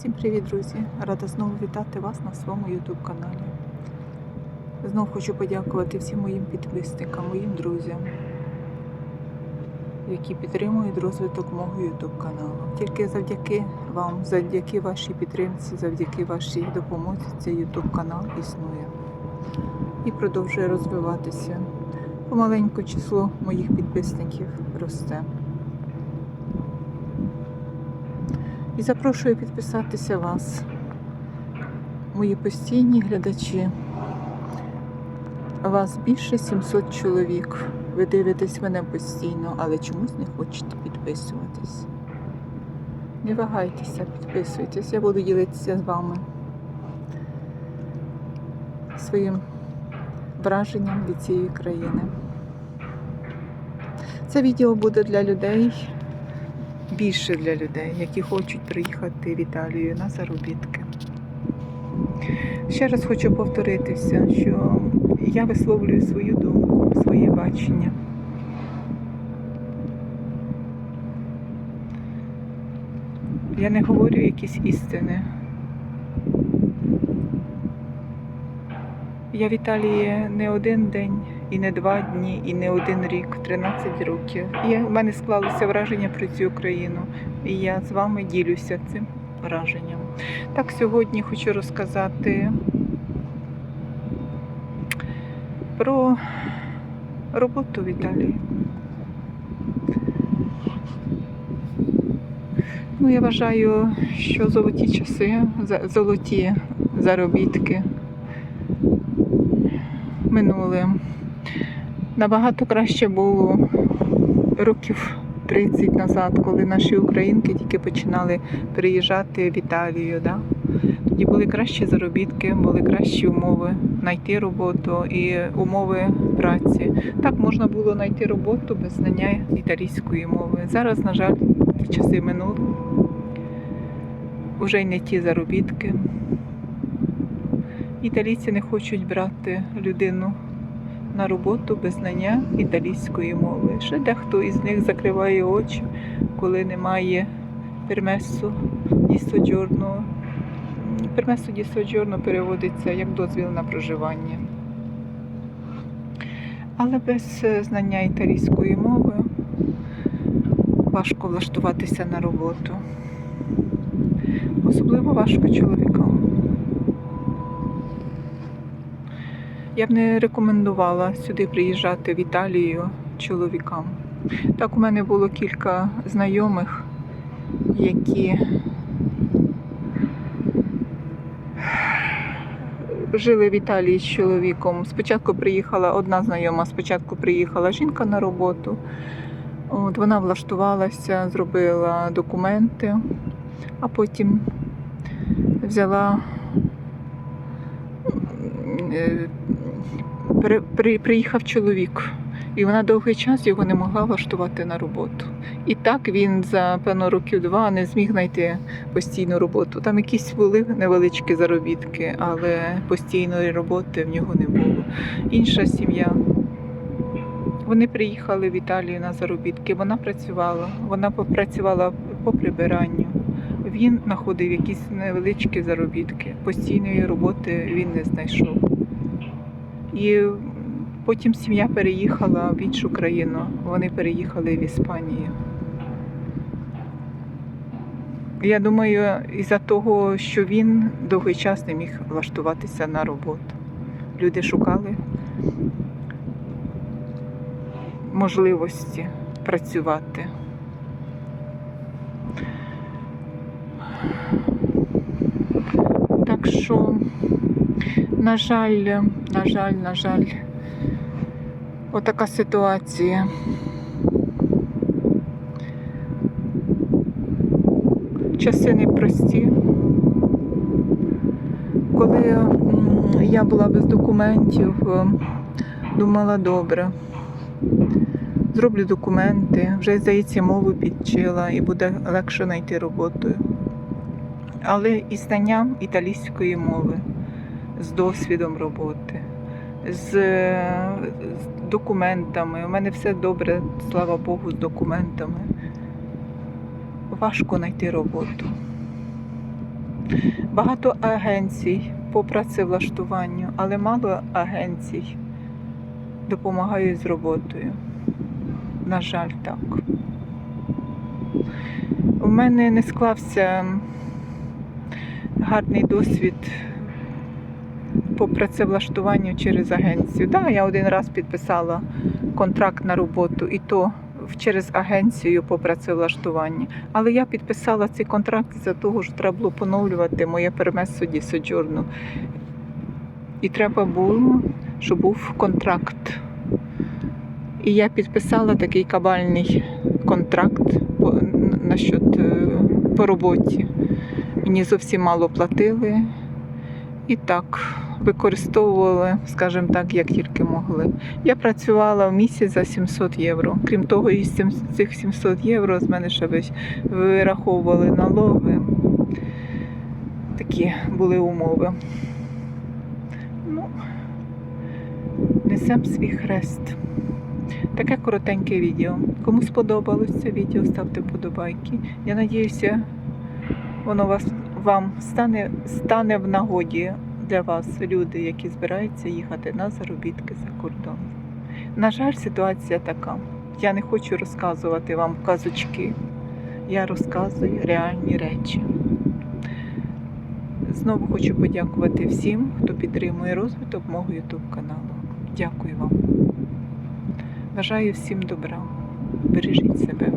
Всім привіт, друзі! Рада знову вітати вас на своєму YouTube каналі. Знову хочу подякувати всім моїм підписникам, моїм друзям, які підтримують розвиток мого YouTube каналу. Тільки завдяки вам, завдяки вашій підтримці, завдяки вашій допомозі цей YouTube канал існує і продовжує розвиватися. Помаленьку число моїх підписників росте. І запрошую підписатися вас, мої постійні глядачі. Вас більше 700 чоловік. Ви дивитесь мене постійно, але чомусь не хочете підписуватись. Не вагайтеся, підписуйтесь, я буду ділитися з вами своїм враженням від цієї країни. Це відео буде для людей більше для людей, які хочуть приїхати в Італію на заробітки. Ще раз хочу повторитися, що я висловлюю свою думку, своє бачення. Я не говорю якісь істини. Я в Італії не один день, і не два дні, і не один рік, 13 років. І в мене склалося враження про цю країну, і я з вами ділюся цим враженням. Так, сьогодні хочу розказати про роботу в Італії. Ну, я вважаю, що золоті часи, золоті заробітки минули. Набагато краще було років 30 назад, коли наші українки тільки починали приїжджати в Італію. Да? Тоді були кращі заробітки, були кращі умови знайти роботу і умови праці. Так можна було знайти роботу без знання італійської мови. Зараз, на жаль, часи минули. Уже й не ті заробітки. Італійці не хочуть брати людину на роботу без знання італійської мови. Ще дехто із них закриває очі, коли немає пермесу ді соджорно. Пермесу ді соджорно переводиться як дозвіл на проживання. Але без е, знання італійської мови важко влаштуватися на роботу. Особливо важко чоловікам. Я б не рекомендувала сюди приїжджати в Італію чоловікам. Так, у мене було кілька знайомих, які жили в Італії з чоловіком. Спочатку приїхала одна знайома, спочатку приїхала жінка на роботу. От, вона влаштувалася, зробила документи, а потім взяла е, при, при, приїхав чоловік, і вона довгий час його не могла влаштувати на роботу. І так він за певно років два не зміг знайти постійну роботу. Там якісь були невеличкі заробітки, але постійної роботи в нього не було. Інша сім'я. Вони приїхали в Італію на заробітки. Вона працювала. Вона попрацювала по прибиранню. Він знаходив якісь невеличкі заробітки. Постійної роботи він не знайшов. І потім сім'я переїхала в іншу країну. Вони переїхали в Іспанію. Я думаю, із-за того, що він довгий час не міг влаштуватися на роботу. Люди шукали можливості працювати. Так що, на жаль, на жаль, на жаль, отака ситуація. Часи непрості. Коли я була без документів, е, думала добре. Зроблю документи, вже здається, мову підчила і буде легше знайти роботу. Але і знанням італійської мови, з досвідом роботи, з, з документами. У мене все добре, слава Богу, з документами. Важко знайти роботу. Багато агенцій по працевлаштуванню, але мало агенцій допомагають з роботою. На жаль, так. У мене не склався гарний досвід по працевлаштуванню через агенцію. Да, я один раз підписала контракт на роботу, і то через агенцію по працевлаштуванню. Але я підписала цей контракт за того, що треба було поновлювати моє перемесо ді соджорну. І треба було, щоб був контракт. І я підписала такий кабальний контракт по, насчет, е, по роботі. Мені зовсім мало платили. І так використовували, скажімо так, як тільки могли. Я працювала в місяць за 700 євро. Крім того, із цих 700 євро з мене ще вираховували налоги. Такі були умови. Ну, несем свій хрест. Таке коротеньке відео. Кому сподобалось це відео, ставте вподобайки. Я надіюся, воно вас, вам стане, стане в нагоді для вас, люди, які збираються їхати на заробітки за кордон. На жаль, ситуація така. Я не хочу розказувати вам казочки. Я розказую реальні речі. Знову хочу подякувати всім, хто підтримує розвиток мого YouTube каналу. Дякую вам. Бажаю всім добра. Бережіть себе.